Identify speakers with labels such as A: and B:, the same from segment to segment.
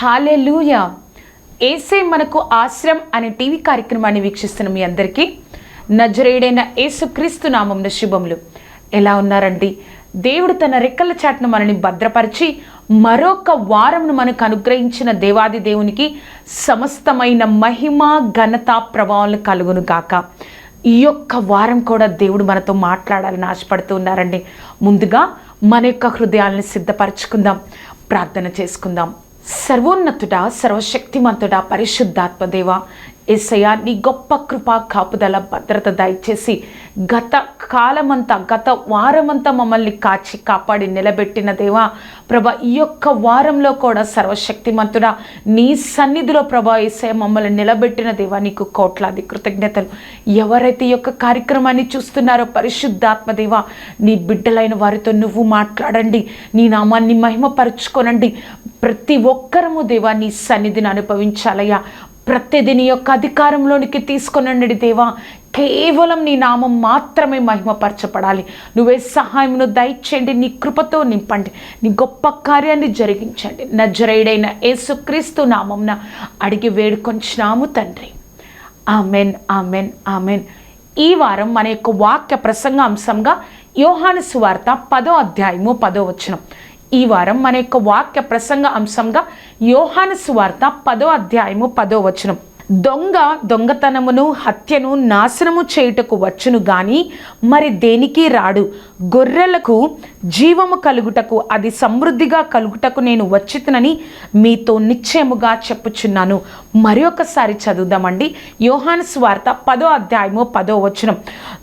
A: Hallelujah ఏసే మనకు ఆశ్రయం అనే టీవీ కార్యక్రమాన్ని వీక్షిస్తున్న మీ అందరికీ నజరేడైన యేసుక్రీస్తు నామం శుభములు. ఎలా ఉన్నారండి? దేవుడు తన రెక్కల చాటును మనని భద్రపరిచి మరొక వారంను మనకు అనుగ్రహించిన దేవాది దేవునికి సమస్తమైన మహిమ ఘనత ప్రభావాలను కలుగును గాక. ఈ యొక్క వారం కూడా దేవుడు మనతో మాట్లాడాలని ఆశపడుతూ ఉన్నారండి. ముందుగా మన యొక్క హృదయాలను సిద్ధపరచుకుందాం. ప్రార్థన చేసుకుందాం. సర్వోన్నతుడా సర్వశక్తిమంతుడా పరిశుద్ధాత్మ దేవ ఏసయ్య నీ గొప్ప కృపా కాపుదల భద్రత దయచేసి గత కాలమంతా గత వారమంతా మమ్మల్ని కాచి కాపాడి నిలబెట్టిన దేవా ప్రభ ఈ యొక్క వారంలో కూడా సర్వశక్తిమంతుడా నీ సన్నిధిలో ప్రభా ఏసయ్య మమ్మల్ని నిలబెట్టిన దేవా నీకు కోట్లాది కృతజ్ఞతలు. ఎవరైతే ఈ యొక్క కార్యక్రమాన్ని చూస్తున్నారో పరిశుద్ధాత్మ దేవా నీ బిడ్డలైన వారితో నువ్వు మాట్లాడండి నీ నామాన్ని మహిమపరుచుకోనండి. ప్రతి ఒక్కరము దేవా నీ సన్నిధిని అనుభవించాలయ్యా. ప్రతిదీ నీ యొక్క అధికారంలోనికి తీసుకొనండి దేవా. కేవలం నీ నామం మాత్రమే మహిమపరచబడాలి. నువ్వే సహాయమును దయచేయండి నీ కృపతో నింపండి నీ గొప్ప కార్యాన్ని జరిగించండి. నజరేడైన యేసుక్రీస్తు నామంన అడిగి వేడుకొంచినాము తండ్రి. Amen amen amen. ఈ వారం మన యొక్క వాక్య ప్రసంగ అంశంగా యోహాను సువార్త పదో అధ్యాయము పదో వచనం. ఈ వారం మన యొక్క వాక్య ప్రసంగ అంశంగా యోహాను సువార్త పదో అధ్యాయము పదో వచనం. దొంగ దొంగతనమును హత్యను నాశనము చేయుటకు వచ్చును గాని మరి దేనికి రాడు? గొర్రెలకు జీవము కలుగుటకు అది సమృద్ధిగా కలుగుటకు నేను వచ్చితనని మీతో నిశ్చయముగా చెప్పుచున్నాను. మరి ఒకసారి చదువుదామండి. యోహాన్ స్వార్త పదో అధ్యాయము పదో వచనం.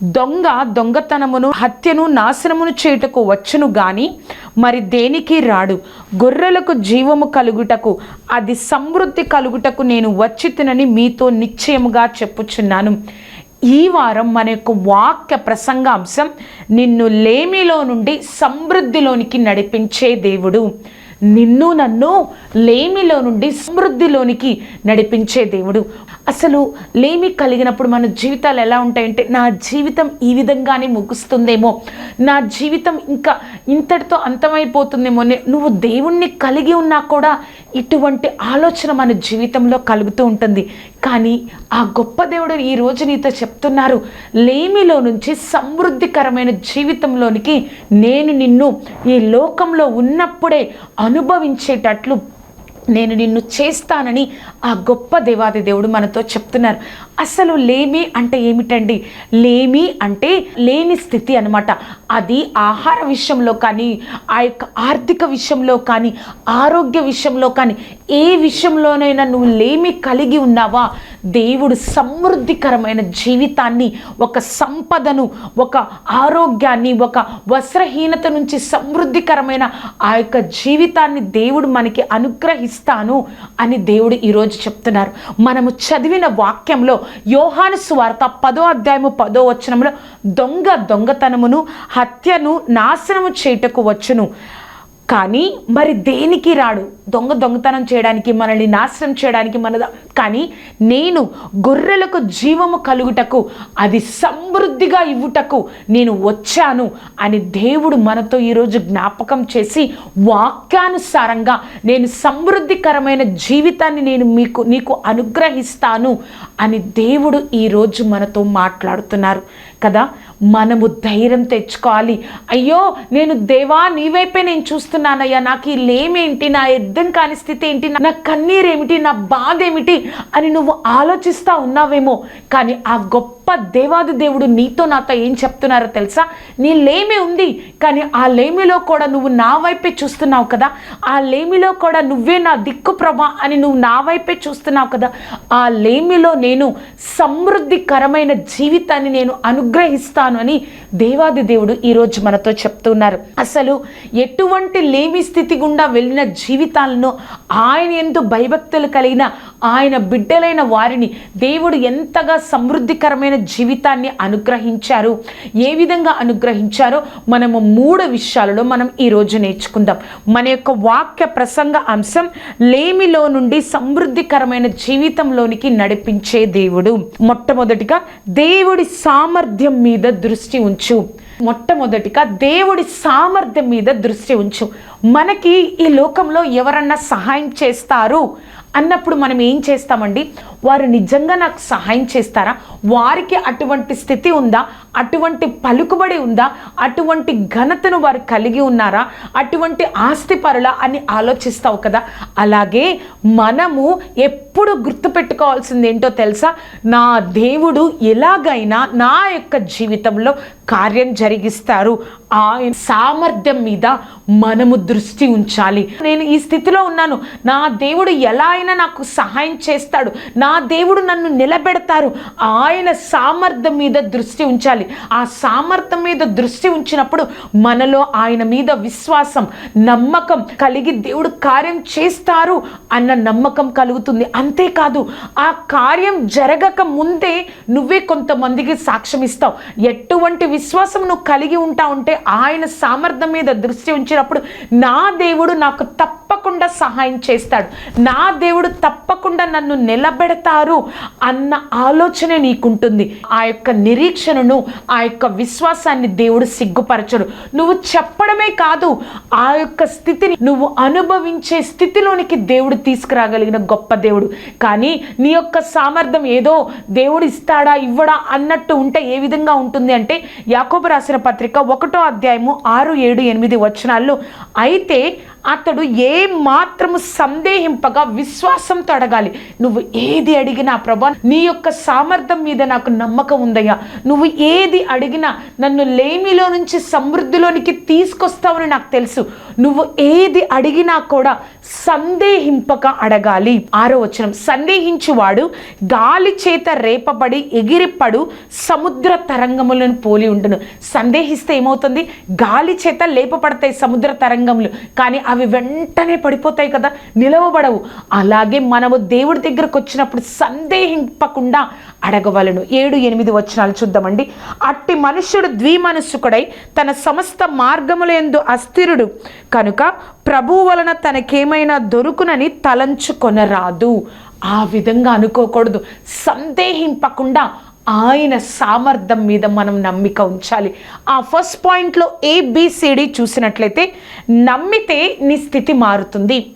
A: దొంగ దొంగతనమును హత్యను నాశనమును చేయుటకు వచ్చును గాని మరి దేనికి రాడు? గొర్రెలకు జీవము కలుగుటకు అది సమృద్ధి కలుగుటకు నేను వచ్చితనని మీతో నిశ్చయముగా చెప్పుచున్నాను. ఈ వారం మన యొక్క వాక్య ప్రసంగ అంశం నిన్ను లేమిలో నుండి సమృద్ధిలోనికి నడిపించే దేవుడు. నిన్ను నన్ను లేమిలో నుండి సమృద్ధిలోనికి నడిపించే దేవుడు. అసలు లేమి కలిగినప్పుడు మన జీవితాలు ఎలా ఉంటాయంటే నా జీవితం ఈ విధంగానే ముగుస్తుందేమో నా జీవితం ఇంకా ఇంతటితో అంతమైపోతుందేమో నువ్వు దేవుణ్ణి కలిగి ఉన్నా కూడా ఇటువంటి ఆలోచన మన జీవితంలో కలుగుతూ ఉంటుంది. కానీ ఆ గొప్ప దేవుడు ఈ రోజు నీతో చెప్తున్నారు లేమిలో నుంచి సమృద్ధికరమైన జీవితంలోనికి నేను నిన్ను ఈ లోకంలో ఉన్నప్పుడే అనుభవించేటట్లు నేను నిన్ను చేస్తానని ఆ గొప్ప దేవాది దేవుడు మనతో చెప్తున్నారు. అసలు లేమి అంటే ఏమిటండి? లేమి అంటే లేని స్థితి అనమాట అది ఆహార విషయంలో కానీ ఆ యొక్క ఆర్థిక విషయంలో కానీ ఆరోగ్య విషయంలో కానీ ఏ విషయంలోనైనా నువ్వు లేమి కలిగి ఉన్నావా? దేవుడు సమృద్ధికరమైన జీవితాన్ని ఒక సంపదను ఒక ఆరోగ్యాన్ని ఒక వస్త్రహీనత నుంచి సమృద్ధికరమైన ఆ యొక్క జీవితాన్ని దేవుడు మనకి ఇస్తాను అని దేవుడు ఈరోజు చెప్తున్నారు. మనము చదివిన వాక్యంలో యోహాను స్వార్త పదో అధ్యాయము పదో వచనంలో దొంగ దొంగతనమును హత్యను నాశనము చేయుటకు వచ్చును. కానీ మరి దేనికి రాడు? దొంగ దొంగతనం చేయడానికి మనల్ని నాశనం చేయడానికి మన కానీ నేను గొర్రెలకు జీవము కలుగుటకు అది సమృద్ధిగా ఇవ్వుటకు నేను వచ్చాను అని దేవుడు మనతో ఈరోజు జ్ఞాపకం చేసి వాక్యానుసారంగా నేను సమృద్ధికరమైన జీవితాన్ని నేను మీకు నీకు అనుగ్రహిస్తాను అని దేవుడు ఈరోజు మనతో మాట్లాడుతున్నారు. కదా? మనము ధైర్యం తెచ్చుకోవాలి. అయ్యో నేను దేవా నీ వైపే నేను చూస్తున్నానయ్యా. నాకు ఈ లేమేంటి? నా యుద్ధం కాని స్థితి ఏంటి? నా కన్నీరేమిటి? నా బాధ ఏమిటి అని నువ్వు ఆలోచిస్తా ఉన్నావేమో. కానీ ఆ గొప్ప దేవాది దేవుడు నీతో నాతో ఏం చెప్తున్నారో తెలుసా? నీ లేమి ఉంది. కానీ ఆ లేమిలో కూడా నువ్వు నా వైపే చూస్తున్నావు కదా. ఆ లేమిలో కూడా నువ్వే నా దిక్కు ప్రభా అని నువ్వు నా వైపే చూస్తున్నావు కదా. ఆ లేమిలో నేను సమృద్ధికరమైన జీవితాన్ని నేను అనుగ్రహిస్తాను. అని దేవాది దేవుడు ఈరోజు మనతో చెప్తున్నారు. అసలు ఎటువంటి లేమి స్థితి గుండా వెళ్ళిన జీవితాలను ఆయన ఎందు భయభక్తులు కలిగిన ఆయన బిడ్డలైన వారిని దేవుడు ఎంతగా సమృద్ధికరమైన జీవితాన్ని అనుగ్రహించారు ఏ విధంగా అనుగ్రహించారో మనము మూడు విషయాలలో మనం ఈరోజు నేర్చుకుందాం. మన యొక్క వాక్య ప్రసంగ అంశం లేమిలో నుండి సమృద్ధికరమైన జీవితంలోనికి నడిపించే దేవుడు. మొట్టమొదటిగా దేవుడి సామర్థ్యం మీద దృష్టి ఉంచు. మొట్టమొదటిగా దేవుడి సామర్థ్యం మీద దృష్టి ఉంచు. మనకి ఈ లోకంలో ఎవరన్నా సహాయం చేస్తారు? అన్నప్పుడు మనం ఏం చేస్తామండి? వారు నిజంగా నాకు సహాయం చేస్తారా? వారికి అటువంటి స్థితి ఉందా? అటువంటి పలుకుబడి ఉందా? అటువంటి ఘనతను వారు కలిగి ఉన్నారా? అటువంటి ఆస్తిపరుల అని ఆలోచిస్తావు కదా? అలాగే మనము ఎప్పుడు గుర్తుపెట్టుకోవాల్సింది ఏంటో తెలుసా? నా దేవుడు ఎలాగైనా నా యొక్క జీవితంలో కార్యం జరిగిస్తారు. ఆయన సామర్థ్యం మీద మనము దృష్టి ఉంచాలి. నేను ఈ స్థితిలో ఉన్నాను. నా దేవుడు ఎలా అయినా నాకు సహాయం చేస్తాడు. నా దేవుడు నన్ను నిలబెడతారు. ఆయన సామర్థ్యం మీద దృష్టి ఉంచాలి. ఆ సామర్థ్యం మీద దృష్టి ఉంచినప్పుడు మనలో ఆయన మీద విశ్వాసం నమ్మకం కలిగి దేవుడు కార్యం చేస్తారు అన్న నమ్మకం కలుగుతుంది. అంతేకాదు ఆ కార్యం జరగక ముందే నువ్వే కొంతమందికి సాక్ష్యం ఇస్తావు. ఎటువంటి విశ్వాసం నువ్వు కలిగి ఉంటా ఉంటే ఆయన సామర్థ్యం మీద దృష్టి ఉంచినప్పుడు నా దేవుడు నాకు తప్పకుండా సహాయం చేస్తాడు. నా దేవుడు తప్పకుండా నన్ను నిలబెడతారు అన్న ఆలోచన నీకుంటుంది. ఆ యొక్క నిరీక్షణను ఆ యొక్క విశ్వాసాన్ని దేవుడు సిగ్గుపరచడు. నువ్వు చెప్పడమే కాదు ఆ యొక్క స్థితిని నువ్వు అనుభవించే స్థితిలోనికి దేవుడు తీసుకురాగలిగిన గొప్ప దేవుడు. కానీ నీ యొక్క సామర్థ్యం ఏదో దేవుడు ఇస్తాడా ఇవ్వడా అన్నట్టు ఉంటే ఏ విధంగా ఉంటుంది అంటే యాకోబు రాసిన పత్రిక ఒకటో అధ్యాయము ఆరు ఏడు ఎనిమిది వచనాల్లో అయితే అతడు ఏ మాత్రము సందేహింపగా విశ్వాసంతో అడగాలి. నువ్వు ఏది అడిగినా ప్రభా నీ యొక్క సామర్థ్యం మీద నాకు నమ్మకం ఉందయ్యా. నువ్వు ఏది అడిగినా నన్ను లేమిలో నుంచి సమృద్ధిలోనికి తీసుకొస్తావని నాకు తెలుసు. నువ్వు ఏది అడిగినా కూడా సందేహింపక అడగాలి. ఆరో వచనం సందేహించువాడు గాలి చేత రేపబడి ఎగిరిపడు సముద్ర తరంగములను పోలి ఉండును. సందేహిస్తే ఏమవుతుంది? గాలి చేత లేపబడతాయి సముద్ర తరంగములు. కానీ అవి అవి వెంటనే పడిపోతాయి కదా నిలవబడవు. అలాగే మనము దేవుడి దగ్గరకు వచ్చినప్పుడు సందేహింపకుండా అడగవలను. ఏడు ఎనిమిది వచనాలు చూద్దామండి. అట్టి మనుష్యుడు ద్విమనస్సుకుడై తన సమస్త మార్గములందు అస్థిరుడు. కనుక ప్రభు వలన తనకేమైనా దొరుకునని తలంచుకొనరాదు. ఆ విధంగా అనుకోకూడదు. సందేహింపకుండా ఆయన సామర్థ్యం మీద మనం నమ్మిక ఉంచాలి. ఆ ఫస్ట్ పాయింట్లో ఏబిసిడి చూసినట్లయితే నమ్మితే నీ స్థితి మారుతుంది.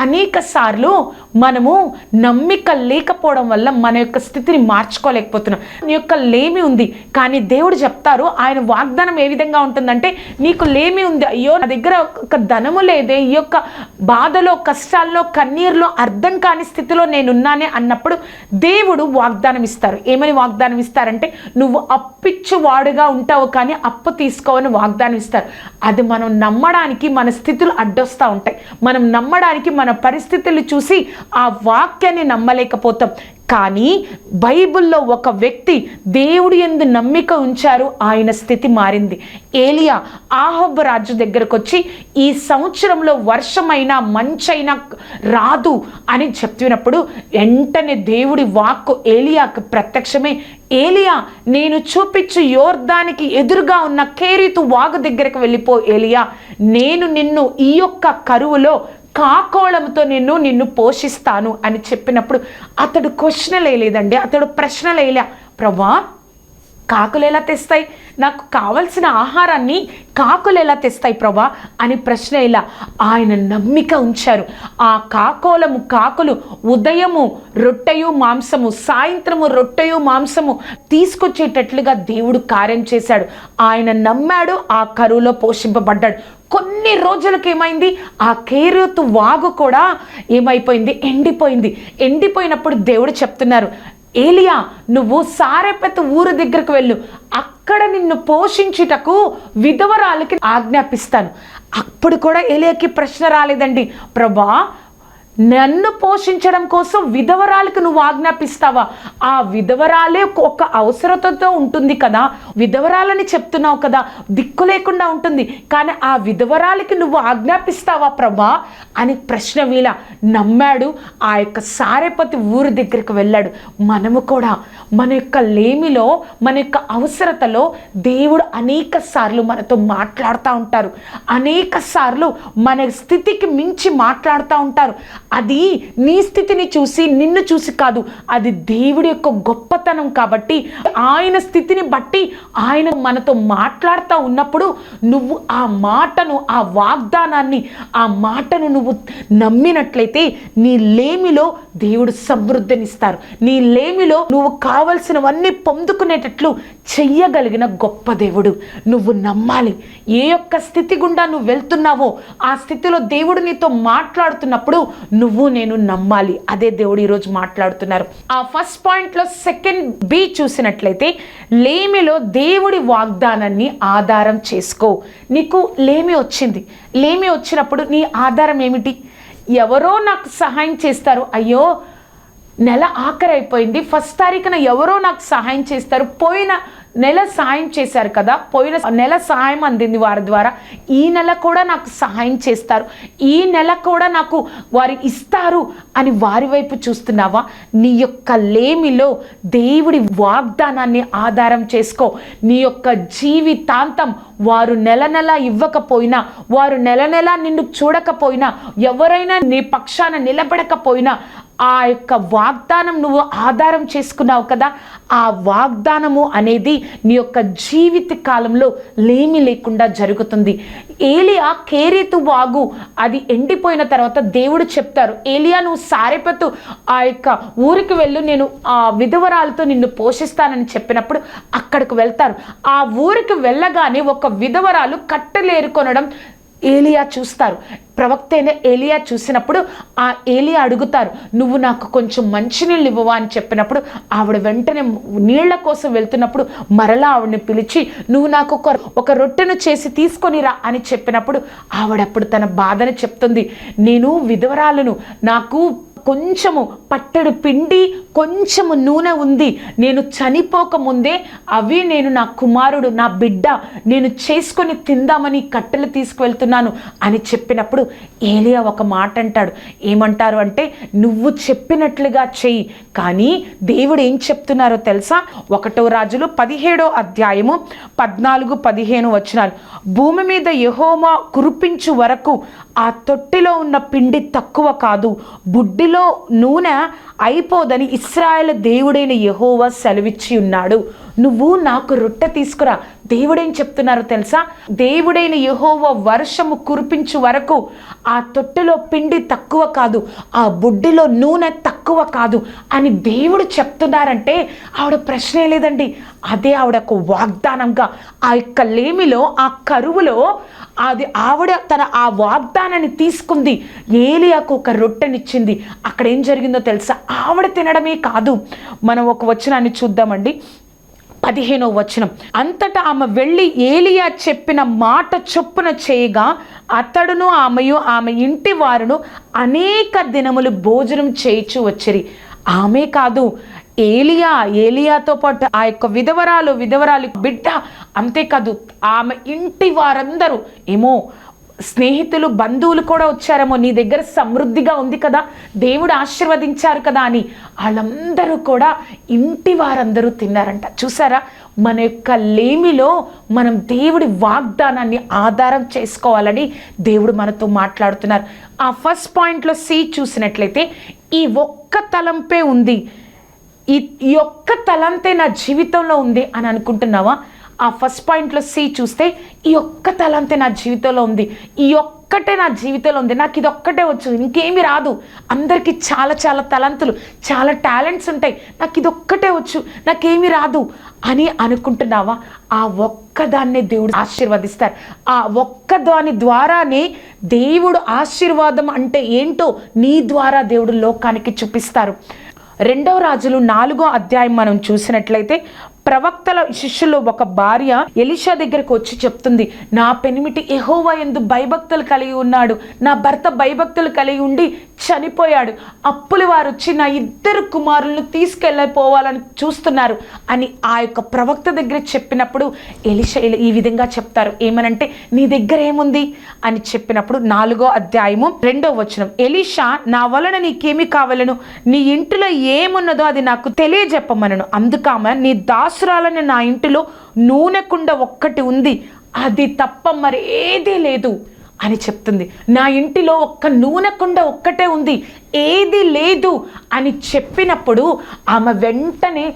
A: అనేక సార్లు మనము నమ్మిక లేకపోవడం వల్ల మన యొక్క స్థితిని మార్చుకోలేకపోతున్నాం. నీ యొక్క లేమి ఉంది కానీ దేవుడు చెప్తారు ఆయన వాగ్దానం ఏ విధంగా ఉంటుందంటే నీకు లేమి ఉంది అయ్యో నా దగ్గర ఒక ధనము లేదే ఈ యొక్క బాధలో కష్టాల్లో కన్నీరులో అర్థం కాని స్థితిలో నేనున్నానే అన్నప్పుడు దేవుడు వాగ్దానం ఇస్తారు. ఏమని వాగ్దానం ఇస్తారంటే నువ్వు అప్పిచ్చువాడుగా ఉంటావు కానీ అప్పు తీసుకోవని వాగ్దానం ఇస్తారు. అది మనం నమ్మడానికి మన స్థితులు అడ్డొస్తూ ఉంటాయి. మనం నమ్మడానికి మన పరిస్థితులు చూసి ఆ వాక్యాన్ని నమ్మలేకపోతాం. కానీ బైబిల్లో ఒక వ్యక్తి దేవుడి ఎందు నమ్మిక ఉంచారు ఆయన స్థితి మారింది. ఏలియా ఆహబ్ రాజు దగ్గరకు వచ్చి ఈ సంవత్సరంలో వర్షమైనా మంచైనా రాదు అని చెప్పినప్పుడు వెంటనే దేవుడి వాక్కు ఏలియాకు ప్రత్యక్షమే ఏలియా నేను చూపించు యోర్దానికి ఎదురుగా ఉన్న కేరీతు వాగు దగ్గరకు వెళ్ళిపో ఏలియా. నేను నిన్ను ఈ యొక్క కరువులో కాకోళంతో నేను నిన్ను పోషిస్తాను అని చెప్పినప్పుడు అతడు క్వశ్చన్ లేదండి. అతడు ప్రశ్నలు వేయలే ప్రభా కాకులు ఎలా తెస్తాయి. నాకు కావలసిన ఆహారాన్ని కాకులు ఎలా తెస్తాయి ప్రభా అని ప్రశ్న ఇలా ఆయన నమ్మిక ఉంచారు. ఆ కాకోలము కాకులు ఉదయము రొట్టెయు మాంసము సాయంత్రము రొట్టెయు మాంసము తీసుకొచ్చేటట్లుగా దేవుడు కార్యం చేశాడు. ఆయన నమ్మాడు ఆ కరువులో పోషింపబడ్డాడు. కొన్ని రోజులకు ఏమైంది? ఆ కేరుతు వాగు కూడా ఏమైపోయింది? ఎండిపోయింది. ఎండిపోయినప్పుడు దేవుడు చెప్తున్నారు ఏలియా నువ్వు సారెపెత్త ఊరు దగ్గరకు వెళ్ళు. అక్కడ నిన్ను పోషించుటకు విధవరాలకి ఆజ్ఞాపిస్తాను. అప్పుడు కూడా ఏలియాకి ప్రశ్న రాలేదండి. ప్రభా నన్ను పోషించడం కోసం విధవరాలకు నువ్వు ఆజ్ఞాపిస్తావా? ఆ విధవరాలే ఒక అవసరతతో ఉంటుంది కదా. విధవరాలని చెప్తున్నావు కదా. దిక్కు లేకుండా ఉంటుంది. కానీ ఆ విధవరాలకి నువ్వు ఆజ్ఞాపిస్తావా ప్రభా? అని ప్రశ్న వీల నమ్మాడు. ఆ యొక్క సారేపతి ఊరి దగ్గరికి వెళ్ళాడు. మనము కూడా మన యొక్క లేమిలో మన యొక్క అవసరతలో దేవుడు అనేక సార్లు మనతో మాట్లాడుతూ ఉంటారు. అనేక సార్లు మన స్థితికి మించి మాట్లాడుతూ ఉంటారు. అది నీ స్థితిని చూసి నిన్ను చూసి కాదు అది దేవుడి యొక్క గొప్పతనం కాబట్టి ఆయన స్థితిని బట్టి ఆయన మనతో మాట్లాడుతూ ఉన్నప్పుడు నువ్వు ఆ మాటను ఆ వాగ్దానాన్ని ఆ మాటను నువ్వు నమ్మినట్లయితే నీ లేమిలో దేవుడు సమృద్ధినిస్తారు. నీ లేమిలో నువ్వు కావలసినవన్నీ పొందుకునేటట్లు చెయ్యగలిగిన గొప్ప దేవుడు. నువ్వు నమ్మాలి. ఏ యొక్క స్థితి గుండా నువ్వు వెళ్తున్నావో ఆ స్థితిలో దేవుడు నీతో మాట్లాడుతున్నప్పుడు నువ్వు నువ్వు నేను నమ్మాలి. అదే దేవుడు ఈరోజు మాట్లాడుతున్నారు. ఆ ఫస్ట్ పాయింట్లో సెకండ్ బి చూసినట్లయితే లేమిలో దేవుడి వాగ్దానాన్ని ఆధారం చేసుకో. నీకు లేమి వచ్చింది. లేమి వచ్చినప్పుడు నీ ఆధారం ఏమిటి? ఎవరో నాకు సహాయం చేస్తారు. అయ్యో నెల ఆఖరైపోయింది. ఫస్ట్ తారీఖున ఎవరో నాకు సహాయం చేస్తారు. పోయిన నెల సాయం చేశారు కదా పోయిన నెల సాయం అందింది వారి ద్వారా. ఈ నెల కూడా నాకు సహాయం చేస్తారు. ఈ నెల కూడా నాకు వారు ఇస్తారు అని వారి వైపు చూస్తున్నావా? నీ యొక్క లేమిలో దేవుడి వాగ్దానాన్ని ఆధారం చేసుకో. నీ యొక్క జీవితాంతం వారు నెల నెల ఇవ్వకపోయినా వారు నెల నెల నిన్ను చూడకపోయినా ఎవరైనా నీ పక్షాన నిలబడకపోయినా ఆ యొక్క వాగ్దానం నువ్వు ఆధారం చేసుకున్నావు కదా ఆ వాగ్దానము అనేది నీ యొక్క జీవిత కాలంలో లేమి లేకుండా జరుగుతుంది. ఏలియా కేరీతు వాగు అది ఎండిపోయిన తర్వాత దేవుడు చెప్తారు ఏలియా నువ్వు సారెపతు ఆ యొక్క ఊరికి వెళ్ళు నేను ఆ విధవరాలతో నిన్ను పోషిస్తానని చెప్పినప్పుడు అక్కడికి వెళ్తారు. ఆ ఊరికి వెళ్ళగానే ఒక విధవరాలు కట్టెలేరుకొనడం ఏలియా చూస్తారు. ప్రవక్త అయిన ఏలియా చూసినప్పుడు ఆ ఏలియా అడుగుతారు నువ్వు నాకు కొంచెం మంచినీళ్ళు ఇవ్వవా? అని చెప్పినప్పుడు ఆవిడ వెంటనే నీళ్ళ కోసం వెళ్తున్నప్పుడు మరలా ఆవిడని పిలిచి నువ్వు నాకు ఒక ఒక రొట్టెను చేసి తీసుకొని రా అని చెప్పినప్పుడు ఆవిడప్పుడు తన బాధను చెప్తుంది నేను విధవరాలను నాకు కొంచెము పట్టెడు పిండి కొంచెము నూనె ఉంది. నేను చనిపోకముందే అవి నేను నా కుమారుడు నా బిడ్డ నేను చేసుకొని తిందామని కట్టెలు తీసుకువెళ్తున్నాను అని చెప్పినప్పుడు ఏలియా ఒక మాట అంటాడు ఏమంటారు అంటే నువ్వు చెప్పినట్లుగా చెయ్యి. కానీ దేవుడు ఏం చెప్తున్నారో తెలుసా? ఒకటో రాజులు పదిహేడో అధ్యాయము పద్నాలుగు పదిహేను వచ్చినారు భూమి మీద యహోమా కురిపించు వరకు ఆ తొట్టిలో ఉన్న పిండి తక్కువ కాదు. బుడ్డిలో నూనె అయిపోదని ఇస్రాయల్ దేవుడైన యహోవా సెలవిచ్చి ఉన్నాడు. నువ్వు నాకు రొట్టె తీసుకురా. దేవుడేం చెప్తున్నారో తెలుసా? దేవుడైన యహోవ వర్షము కురిపించు వరకు ఆ తొట్టెలో పిండి తక్కువ కాదు ఆ బుడ్డిలో నూనె తక్కువ కాదు అని దేవుడు చెప్తున్నారంటే ఆవిడ ప్రశ్నే లేదండి. అదే ఆవిడ ఒక వాగ్దానంగా ఆ యొక్క లేమిలో ఆ కరువులో అది ఆవిడ తన ఆ వాగ్దానాన్ని తీసుకుంది. ఏలియాకు ఒక రొట్టెనిచ్చింది. అక్కడ ఏం జరిగిందో తెలుసా? ఆవిడ తినడమే కాదు. మనం ఒక వచనాన్ని చూద్దామండి. పదిహేనో వచనం. అంతటా ఆమె వెళ్ళి ఏలియా చెప్పిన మాట చొప్పున చేయగా అతడును ఆమెయు ఆమె ఇంటి వారును అనేక దినములు భోజనం చేయిచు వచ్చిరి. ఆమె కాదు ఏలియా ఏలియాతో పాటు ఆ యొక్క విధవరాలు విధవరాలు బిడ్డ అంతేకాదు ఆమె ఇంటి వారందరూ. ఏమో స్నేహితులు బంధువులు కూడా వచ్చారేమో నీ దగ్గర సమృద్ధిగా ఉంది కదా దేవుడు ఆశీర్వదించారు కదా అని వాళ్ళందరూ కూడా ఇంటి వారందరూ తిన్నారంట. చూసారా? మన యొక్క లేమిలో మనం దేవుడి వాగ్దానాన్ని ఆధారం చేసుకోవాలని దేవుడు మనతో మాట్లాడుతున్నారు. ఆ ఫస్ట్ పాయింట్లో సి చూసినట్లయితే ఈ ఒక్క తలంపే ఉంది. ఈ ఈ ఒక్క తలంతే నా జీవితంలో ఉంది అని అనుకుంటున్నావా? ఆ ఫస్ట్ పాయింట్లో సి చూస్తే ఈ ఒక్క తలంతే నా జీవితంలో ఉంది. ఈ ఒక్కటే నా జీవితంలో ఉంది. నాకు ఇది ఒక్కటే వచ్చు ఇంకేమి రాదు. అందరికీ చాలా చాలా తలంతులు చాలా టాలెంట్స్ ఉంటాయి. నాకు ఇది ఒక్కటే వచ్చు. నాకేమి రాదు అని అనుకుంటున్నావా? ఆ ఒక్కదాన్నే దేవుడు ఆశీర్వదిస్తారు. ఆ ఒక్కదాని ద్వారానే దేవుడు ఆశీర్వాదం అంటే ఏంటో నీ ద్వారా దేవుడు లోకానికి చూపిస్తారు. రెండవ రాజులు నాలుగో అధ్యాయం మనం చూసినట్లయితే ప్రవక్తల శిష్యులు ఒక భార్య ఎలిషా దగ్గరకు వచ్చి చెప్తుంది నా పెనిమిటి ఎహోవా ఎందు భయభక్తులు కలిగి ఉన్నాడు. నా భర్త భయభక్తులు కలిగి ఉండి చనిపోయాడు. అప్పులు వారు వచ్చి నా ఇద్దరు కుమారులను తీసుకెళ్ళిపోవాలని చూస్తున్నారు అని ఆ యొక్క ప్రవక్త దగ్గర చెప్పినప్పుడు ఎలిషా ఈ విధంగా చెప్తారు. ఏమనంటే నీ దగ్గర ఏముంది? అని చెప్పినప్పుడు నాలుగో అధ్యాయము రెండో వచనం ఎలిషా నా వలన నీకేమి కావాలను? నీ ఇంటిలో ఏమున్నదో అది నాకు తెలియజెప్పమనను. అందుకామ నీ సంవత్సరాలని నా ఇంటిలో నూనె కుండ ఒక్కటి ఉంది. అది తప్ప మరి ఏదీ లేదు అని చెప్తుంది. నా ఇంటిలో ఒక్క నూనె కుండ ఒక్కటే ఉంది. ఏది లేదు అని చెప్పినప్పుడు ఆమె వెంటనే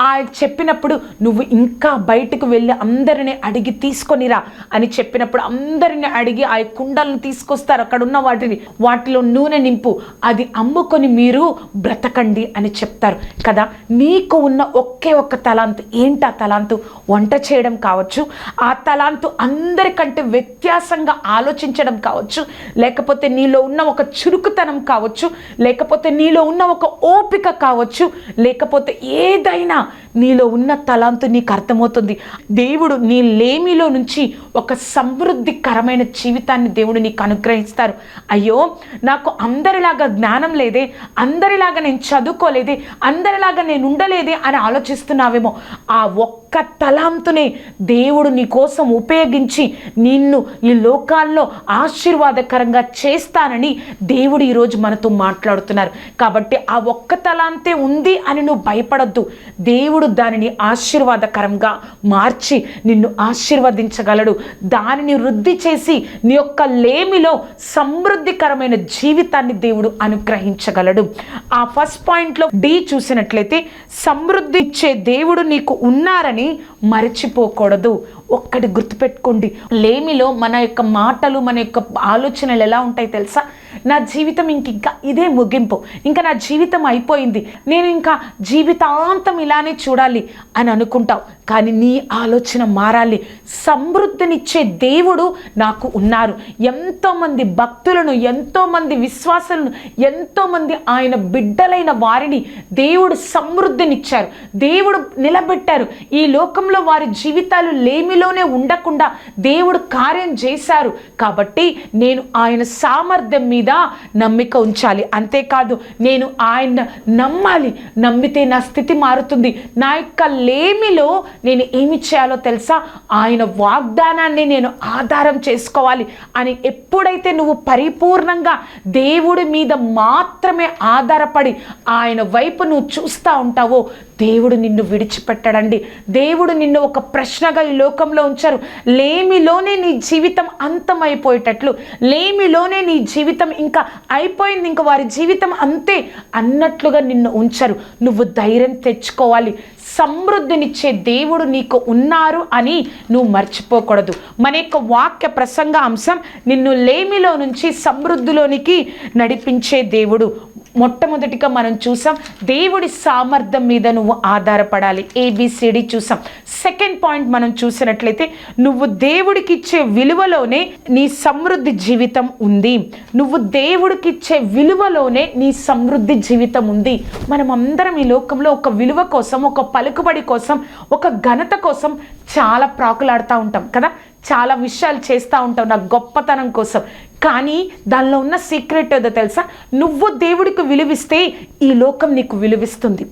A: ఆ- చెప్పినప్పుడు నువ్వు ఇంకా బయటకు వెళ్ళి అందరిని అడిగి తీసుకొనిరా అని చెప్పినప్పుడు అందరిని అడిగి ఆ కుండలను తీసుకొస్తారు అక్కడ ఉన్న వాటిని. వాటిలో నూనె నింపు అది అమ్ముకొని మీరు బ్రతకండి అని చెప్తారు. కదా నీకు ఉన్న ఒకే ఒక్క తలాంతు ఏంటి ఆ తలాంతు? వంట చేయడం కావచ్చు ఆ తలాంతు అందరికంటే వ్యత్యాసంగా ఆలోచించడం కావచ్చు లేకపోతే నీలో ఉన్న ఒక చురుకుతనం కావచ్చు లేకపోతే నీలో ఉన్న ఒక ఓపిక కావచ్చు లేకపోతే ఏదైనా నీలో ఉన్న తలాంతు నీకు అర్థమవుతుంది. దేవుడు నీ లేమిలో నుంచి ఒక సమృద్ధికరమైన జీవితాన్ని దేవుడు నీకు అనుగ్రహిస్తారు. అయ్యో నాకు అందరిలాగా జ్ఞానం లేదే అందరిలాగా నేను చదువుకోలేదే అందరిలాగా నేను ఉండలేదే అని ఆలోచిస్తున్నావేమో. ఆ ఒక్క తలాంతునే దేవుడు నీ కోసం ఉపయోగించి నిన్ను ఈ లోకాల్లో ఆశీర్వాదకరంగా చేస్తానని దేవుడు ఈరోజు మనతో మాట్లాడుతున్నారు. కాబట్టి ఆ ఒక్క తలాంతే ఉంది అని నువ్వు భయపడద్దు. దేవుడు దానిని ఆశీర్వాదకరంగా మార్చి నిన్ను ఆశీర్వదించగలడు. దానిని వృద్ధి చేసి నీ యొక్క లేమిలో సమృద్ధికరమైన జీవితాన్ని దేవుడు అనుగ్రహించగలడు. ఆ ఫస్ట్ పాయింట్లో డి చూసినట్లయితే సమృద్ధి ఇచ్చే దేవుడు నీకు ఉన్నారని మరచిపోకూడదు. ఒక్కటి గుర్తుపెట్టుకోండి. లేమిలో మన యొక్క మాటలు మన యొక్క ఆలోచనలు ఎలా ఉంటాయి తెలుసా? నా జీవితం ఇంక ఇంకా ఇదే ముగింపు. ఇంకా నా జీవితం అయిపోయింది. నేను ఇంకా జీవితాంతం ఇలానే చూడాలి అని అనుకుంటావు. కానీ నీ ఆలోచన మారాలి. సమృద్ధినిచ్చే దేవుడు నాకు ఉన్నారు. ఎంతోమంది భక్తులను ఎంతోమంది విశ్వాసులను ఎంతోమంది ఆయన బిడ్డలైన వారిని దేవుడు సమృద్ధినిచ్చారు. దేవుడు నిలబెట్టారు. ఈ లోకంలో వారి జీవితాలు లేమిలోనే ఉండకుండా దేవుడు కార్యం చేశారు. కాబట్టి నేను ఆయన సామర్థ్యం మీద నమ్మిక ఉంచాలి. అంతేకాదు నేను ఆయన నమ్మాలి. నమ్మితే నా స్థితి మారుతుంది. నా యొక్క లేమిలో నేను ఏమి చేయాలో తెలుసా? ఆయన వాగ్దానాన్ని నేను ఆధారం చేసుకోవాలి అని ఎప్పుడైతే నువ్వు పరిపూర్ణంగా దేవుడి మీద మాత్రమే ఆధారపడి ఆయన వైపు నువ్వు చూస్తూ ఉంటావో దేవుడు నిన్ను విడిచిపెట్టడండి. దేవుడు నిన్ను ఒక ప్రశ్నగా ఈ లోకంలో ఉంచారు. లేమిలోనే నీ జీవితం అంతమైపోయేటట్లు లేమిలోనే నీ జీవితం ఇంకా అయిపోయింది ఇంకా వారి జీవితం అంతే అన్నట్లుగా నిన్ను ఉంచరు. నువ్వు ధైర్యం తెచ్చుకోవాలి. సమృద్ధినిచ్చే దేవుడు నీకు ఉన్నారు అని నువ్వు మర్చిపోకూడదు. మన యొక్క వాక్య ప్రసంగ అంశం నిన్ను లేమిలో నుంచి సమృద్ధిలోనికి నడిపించే దేవుడు. మొట్టమొదటిగా మనం చూసాం దేవుడి సామర్థ్యం మీద నువ్వు ఆధారపడాలి. ఏబిసిడి చూసాం. సెకండ్ పాయింట్ మనం చూసినట్లయితే నువ్వు దేవుడికి ఇచ్చే విలువలోనే నీ సమృద్ధి జీవితం ఉంది. నువ్వు దేవుడికి ఇచ్చే విలువలోనే నీ సమృద్ధి జీవితం ఉంది. మనం అందరం ఈ లోకంలో ఒక విలువ కోసం ఒక పలుకుబడి కోసం ఒక ఘనత కోసం చాలా ప్రాకులాడుతూ ఉంటాం కదా? చాలా విషయాలు చేస్తూ ఉంటాం. నా గొప్పతనం కోసం. కానీ దానిలో ఉన్న సీక్రెట్ ఏదో తెలుసా? నువ్వు దేవుడికి విలువిస్తే ఈ లోకం నీకు విలువిస్తుంది.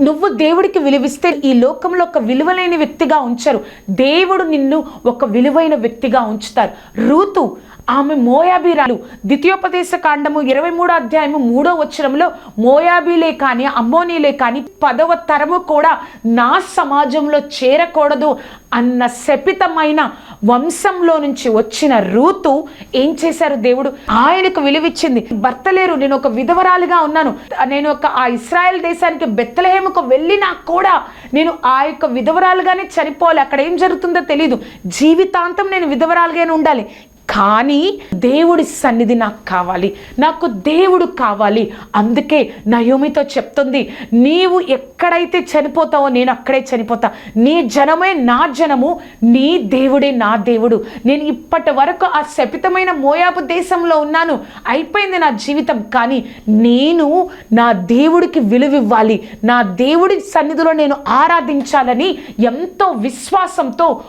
A: నువ్వు దేవుడికి విలువిస్తే ఈ లోకంలో ఒక విలువలేని వ్యక్తిగా ఉంచరు. దేవుడు నిన్ను ఒక విలువైన వ్యక్తిగా ఉంచుతారు. రూతు ఆమె మోయాబీరాలు. ద్వితీయోపదేశ కాండము ఇరవై మూడో అధ్యాయము మూడో వచ్చరంలో మోయాబీలే కానీ అమ్మోనీలే కానీ పదవ తరము కూడా నా సమాజంలో చేరకూడదు అన్న శపితమైన వంశంలో నుంచి వచ్చిన రూతు ఏం చేశారు దేవుడు? ఆయనకు విలువిచ్చింది భర్త లేరు నేను ఒక విధవరాలుగా ఉన్నాను. నేను ఒక ఆ ఇస్రాయెల్ దేశానికి బెత్తలహేముకు వెళ్ళినా కూడా నేను ఆ యొక్క విధవరాలుగానే చనిపోవాలి. అక్కడ ఏం జరుగుతుందో తెలియదు జీవితాంతం నేను విధవరాలుగానే ఉండాలి. కానీ దేవుడి సన్నిధి నాకు కావాలి. నాకు దేవుడు కావాలి. అందుకే నయోమితో చెప్తుంది నీవు ఎక్కడైతే చనిపోతావో నేను అక్కడే చనిపోతా. నీ జనమే నా జనము నీ దేవుడే నా దేవుడు. నేను ఇప్పటి వరకు ఆ శపితమైన మోయాబు దేశంలో ఉన్నాను. అయిపోయింది నా జీవితం. కానీ నేను నా దేవుడికి విలువివ్వాలి నా దేవుడి సన్నిధిలో నేను ఆరాధించాలని ఎంతో విశ్వాసంతో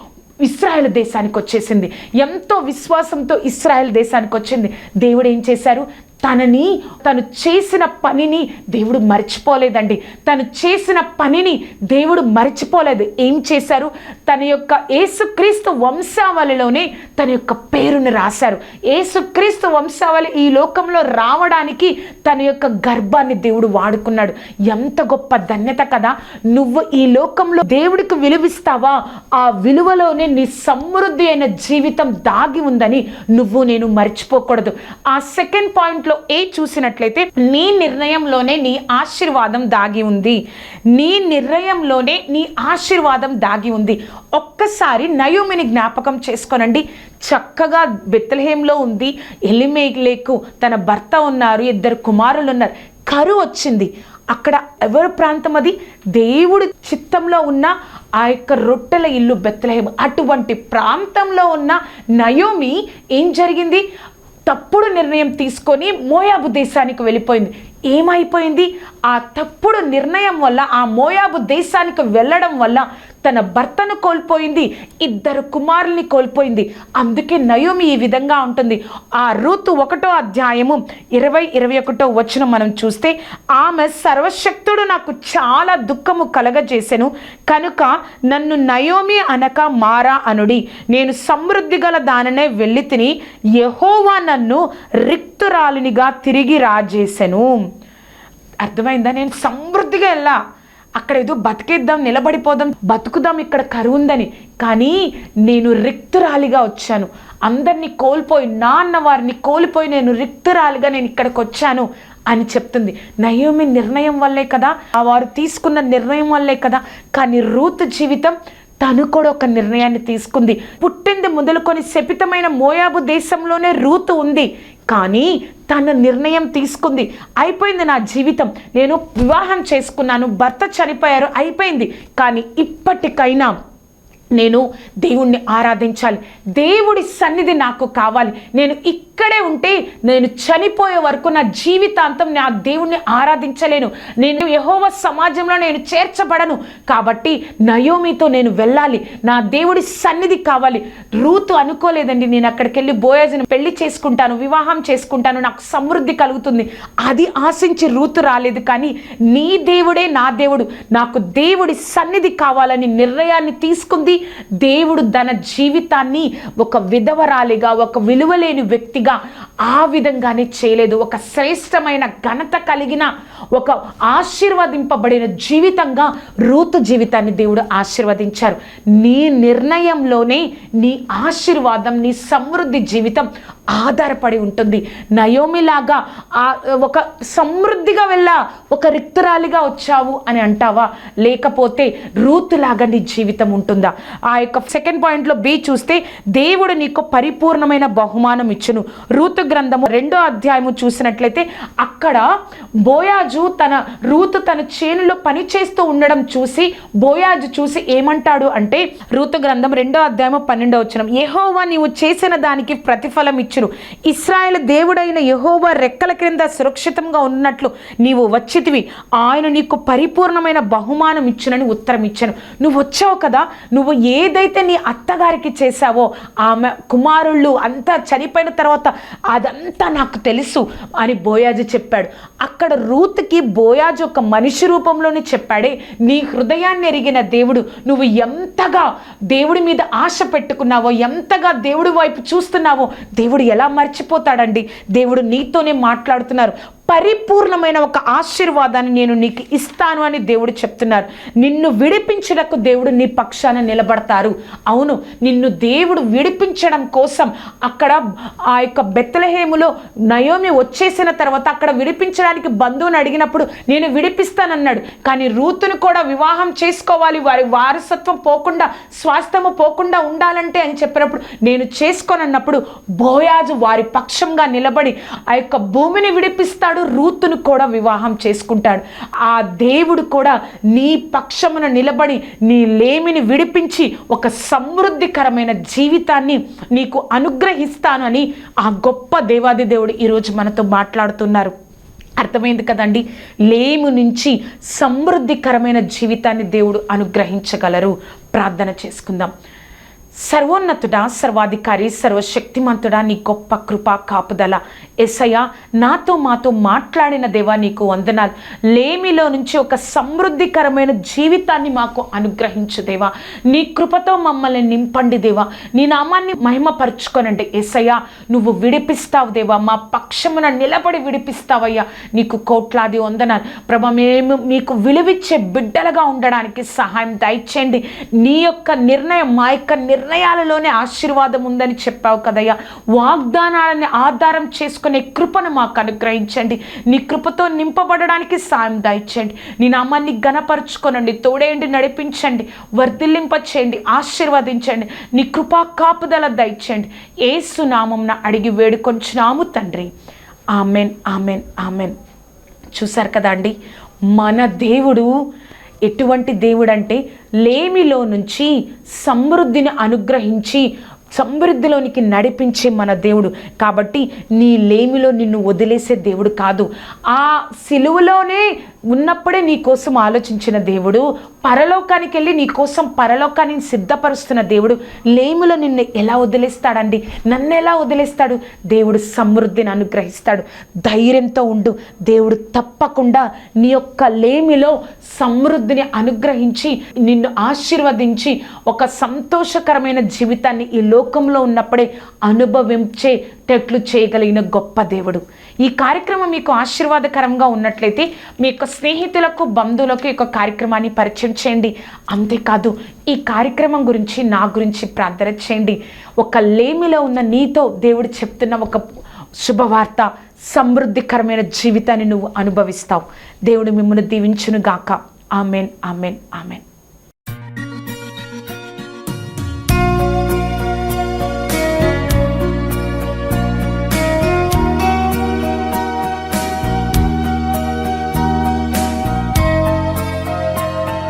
A: ఇస్రాయల్ దేశానికి వచ్చేసింది ఎంతో విశ్వాసంతో ఇస్రాయల్ దేశానికి వచ్చింది దేవుడు ఏం చేశారు? తనని తను చేసిన పనిని దేవుడు మర్చిపోలేదండి. తను చేసిన పనిని దేవుడు మర్చిపోలేదు. ఏం చేశారు? తన యొక్క ఏసుక్రీస్తు వంశావళిలోనే తన యొక్క పేరుని రాశారు. ఏసుక్రీస్తు వంశావళి ఈ లోకంలో రావడానికి తన యొక్క గర్భాన్ని దేవుడు వాడుకున్నాడు. ఎంత గొప్ప ధన్యత కదా! నువ్వు ఈ లోకంలో దేవుడికి విలువిస్తావా? ఆ విలువలోనే నీ సమృద్ధి అయిన జీవితం దాగి ఉందని నువ్వు నేను మర్చిపోకూడదు. ఆ సెకండ్ పాయింట్లో ఏ చూసినట్లయితే నీ నిర్ణయంలోనే నీ ఆశీర్వాదం దాగి ఉంది. నీ నిర్ణయంలోనే నీ ఆశీర్వాదం దాగి ఉంది. ఒక్కసారి నయోమిని జ్ఞాపకం చేసుకోనండి. చక్కగా బెత్తలహేంలో ఉంది. ఎలిమేలేకు తన భర్త ఉన్నారు. ఇద్దరు కుమారులు ఉన్నారు. కరు వచ్చింది. అక్కడ ఎవరి ప్రాంతం అది? దేవుడి చిత్తంలో ఉన్న ఆ యొక్క రొట్టెల ఇల్లు బెత్తలహేం అటువంటి ప్రాంతంలో ఉన్న నయోమి ఏం జరిగింది? తప్పుడు నిర్ణయం తీసుకొని మోయాబు దేశానికి వెళ్ళిపోయింది. ఏమైపోయింది? ఆ తప్పుడు నిర్ణయం వల్ల ఆ మోయాబు దేశానికి వెళ్ళడం వల్ల తన భర్తను కోల్పోయింది ఇద్దరు కుమారుల్ని కోల్పోయింది. అందుకే నయోమి ఈ విధంగా ఉంటుంది. ఆ రూతు ఒకటో అధ్యాయము ఇరవై ఇరవై ఒకటో వచ్చిన మనం చూస్తే ఆమె సర్వశక్తుడు నాకు చాలా దుఃఖము కలగజేసెను. కనుక నన్ను నయోమి అనక మారా అనుడి. నేను సమృద్ధి గల దానినే వెళ్ళి తిని యహోవా నన్ను రిక్తురాలినిగా తిరిగి రాజేసెను. అర్థమైందా? నేను సమృద్ధిగా వెళ్ళా అక్కడ ఏదో బతికేద్దాం నిలబడిపోదాం బతుకుదాం ఇక్కడ కరువు ఉందని. కానీ నేను రిక్తురాలిగా వచ్చాను. అందరినీ కోల్పోయి నాన్న వారిని కోల్పోయి నేను రిక్తురాలిగా నేను ఇక్కడికి వచ్చాను అని చెప్తుంది. నయోమి నిర్ణయం వల్లే కదా ఆ వారు తీసుకున్న నిర్ణయం వల్లే కదా. కానీ రూత్ జీవితం తను కూడా ఒక నిర్ణయాన్ని తీసుకుంది. పుట్టింది మొదలుకొని శపితమైన మోయాబు దేశంలోనే రూతు ఉంది. కానీ తన నిర్ణయం తీసుకుంది. అయిపోయింది నా జీవితం. నేను వివాహం చేసుకున్నాను. భర్త చనిపోయారు. అయిపోయింది. కానీ ఇప్పటికైనా నేను దేవుణ్ణి ఆరాధించాలి. దేవుడి సన్నిధి నాకు కావాలి. నేను ఇక్కడే ఉంటే నేను చనిపోయే వరకు నా జీవితాంతం నా దేవుణ్ణి ఆరాధించలేను. నేను యహోవ సమాజంలో నేను చేర్చబడను. కాబట్టి నయోమితో నేను వెళ్ళాలి. నా దేవుడి సన్నిధి కావాలి. రూతు అనుకోలేదండి. నేను అక్కడికి వెళ్ళి బోయాజ్ని పెళ్ళి చేసుకుంటాను వివాహం చేసుకుంటాను. నాకు సమృద్ధి కలుగుతుంది. అది ఆశించి రూతు రాలేదు. కానీ నీ దేవుడే నా దేవుడు. నాకు దేవుడి సన్నిధి కావాలని నిర్ణయాన్ని తీసుకుంది. దేవుడు తన జీవితాన్ని ఒక విధవరాలిగా ఒక విలువలేని వ్యక్తిగా ఆ విధంగానే చేయలేదు. ఒక శ్రేష్టమైన ఘనత కలిగిన ఒక ఆశీర్వదింపబడిన జీవితంగా రూతు జీవితాన్ని దేవుడు ఆశీర్వదించారు. నీ నిర్ణయంలోనే నీ ఆశీర్వాదం నీ సమృద్ధి జీవితం ఆధారపడి ఉంటుంది. నయోమిలాగా ఒక సమృద్ధిగా వెళ్ళా ఒక రిక్తురాలిగా వచ్చావు అని అంటావా? లేకపోతే రూతులాగా నీ జీవితం ఉంటుందా? ఆ యొక్క సెకండ్ పాయింట్లో బి చూస్తే దేవుడు నీకు పరిపూర్ణమైన బహుమానం ఇచ్చును. రూతు గ్రంథము రెండో అధ్యాయము చూసినట్లయితే అక్కడ బోయాజు తన రూతు తన చేనులో పని చేస్తూ ఉండడం చూసి బోయాజు చూసి ఏమంటాడు అంటే రూతు గ్రంథం రెండో అధ్యాయము పన్నెండో వచ్చిన ఏహోవా నీవు చేసిన దానికి ప్రతిఫలం వచ్చును ఇస్రాయేల్ దేవుడైన యహోవా రెక్కల క్రింద సురక్షితంగా ఉన్నట్లు నీవు వచ్చితివి. ఆయన నీకు పరిపూర్ణమైన బహుమానం ఇచ్చునని ఉత్తరం ఇచ్చాను నువ్వు వచ్చావు కదా నువ్వు ఏదైతే నీ అత్తగారికి చేశావో ఆమె కుమారుళ్ళు అంతా చనిపోయిన తర్వాత అదంతా నాకు తెలుసు అని బోయాజు చెప్పాడు. అక్కడ రూత్కి బోయాజు ఒక మనిషి రూపంలోనే చెప్పాడే నీ హృదయాన్ని ఎరిగిన దేవుడు నువ్వు ఎంతగా దేవుడి మీద ఆశ పెట్టుకున్నావో ఎంతగా దేవుడి వైపు చూస్తున్నావో దేవుడు ఎలా మర్చిపోతాడండి? దేవుడు నీతోనే మాట్లాడుతున్నారు. పరిపూర్ణమైన ఒక ఆశీర్వాదాన్ని నేను నీకు ఇస్తాను అని దేవుడు చెప్తున్నారు. నిన్ను విడిపించడకు దేవుడు నీ పక్షాన నిలబడతారు. అవును నిన్ను దేవుడు విడిపించడం కోసం అక్కడ ఆ యొక్క బెత్తలహేములో నయోమి వచ్చేసిన తర్వాత అక్కడ విడిపించడానికి బంధువుని అడిగినప్పుడు నేను విడిపిస్తానన్నాడు. కానీ రూతును కూడా వివాహం చేసుకోవాలి. వారి వారసత్వం పోకుండా స్వాస్థ్యము పోకుండా ఉండాలంటే అని చెప్పినప్పుడు నేను చేసుకోనన్నప్పుడు బోయాజు వారి పక్షంగా నిలబడి ఆ యొక్క భూమిని విడిపిస్తాడు. రూతును కూడా వివాహం చేసుకుంటాడు. ఆ దేవుడు కూడా నీ పక్షమున నిలబడి నీ లేమిని విడిపించి ఒక సమృద్ధికరమైన జీవితాన్ని నీకు అనుగ్రహిస్తానని ఆ గొప్ప దేవాది దేవుడు ఈరోజు మనతో మాట్లాడుతున్నారు. అర్థమైంది కదండి? లేము నుంచి సమృద్ధికరమైన జీవితాన్ని దేవుడు అనుగ్రహించగలరు. ప్రార్థన చేసుకుందాం. సర్వోన్నతుడా సర్వాధికారి సర్వశక్తిమంతుడా నీ గొప్ప కృప కాపుదల. ఎసయ నాతో మాతో మాట్లాడిన దేవా నీకు వందనాలు. లేమిలో నుంచి ఒక సమృద్ధికరమైన జీవితాన్ని మాకు అనుగ్రహించు దేవా. నీ కృపతో మమ్మల్ని నింపండి దేవా. నీ నామాన్ని మహిమపరుచుకోనండి. ఎసయ నువ్వు విడిపిస్తావు దేవా. మా పక్షమున నిలబడి విడిపిస్తావయ్యా. నీకు కోట్లాది వందనాలు. ప్రభ మేము మీకు విలువిచ్చే బిడ్డలుగా ఉండడానికి సహాయం దయచేయండి. నీ యొక్క నిర్ణయం మా యొక్క నిర్ణయాలలోనే ఆశీర్వాదం ఉందని చెప్పావు కదయ్యా. వాగ్దానాలని ఆధారం చేసుకునే కృపను మాకు అనుగ్రహించండి. నీ కృపతో నింపబడడానికి సాయం దాయించండి నీ నామాన్ని గనపరుచుకోనండి తోడేయండి నడిపించండి వర్ధిల్లింప చేయండి ఆశీర్వదించండి నీ కృపా కాపుదల దయచేయండి ఏ నామంన అడిగి వేడుకొంచున్నాము తండ్రి. Amen amen amen. చూశారు కదా అండి మన దేవుడు ఎటువంటి దేవుడంటే లేమిలో నుంచి సమృద్ధిని అనుగ్రహించి సమృద్ధిలోనికి నడిపించే మన దేవుడు. కాబట్టి నీ లేమిలో నిన్ను వదిలేసే దేవుడు కాదు. ఆ సిలువలోనే ఉన్నప్పుడే నీ కోసం ఆలోచించిన దేవుడు పరలోకానికి వెళ్ళి నీ కోసం పరలోకాన్ని సిద్ధపరుస్తున్న దేవుడు లేమిలో నిన్ను ఎలా వదిలేస్తాడండి? నన్ను ఎలా వదిలేస్తాడు? దేవుడు సమృద్ధిని అనుగ్రహిస్తాడు. ధైర్యంతో ఉండు. దేవుడు తప్పకుండా నీ యొక్క లేమిలో సమృద్ధిని అనుగ్రహించి నిన్ను ఆశీర్వదించి ఒక సంతోషకరమైన జీవితాన్ని ఈ లోకంలో ఉన్నప్పుడే అనుభవించేటట్లు చేయగలిగిన గొప్ప దేవుడు. ఈ కార్యక్రమం మీకు ఆశీర్వాదకరంగా ఉన్నట్లయితే మీ యొక్క స్నేహితులకు బంధువులకు ఈ యొక్క కార్యక్రమాన్ని పరిచయం చేయండి. అంతేకాదు ఈ కార్యక్రమం గురించి నా గురించి ప్రార్థన చేయండి. ఒక లేమిలో ఉన్న నీతో దేవుడు చెప్తున్న ఒక శుభవార్త సమృద్ధికరమైన జీవితాన్ని నువ్వు అనుభవిస్తావు. దేవుడు మిమ్మల్ని దీవించును గాక ఆమెన్ ఆమెన్ ఆమెన్.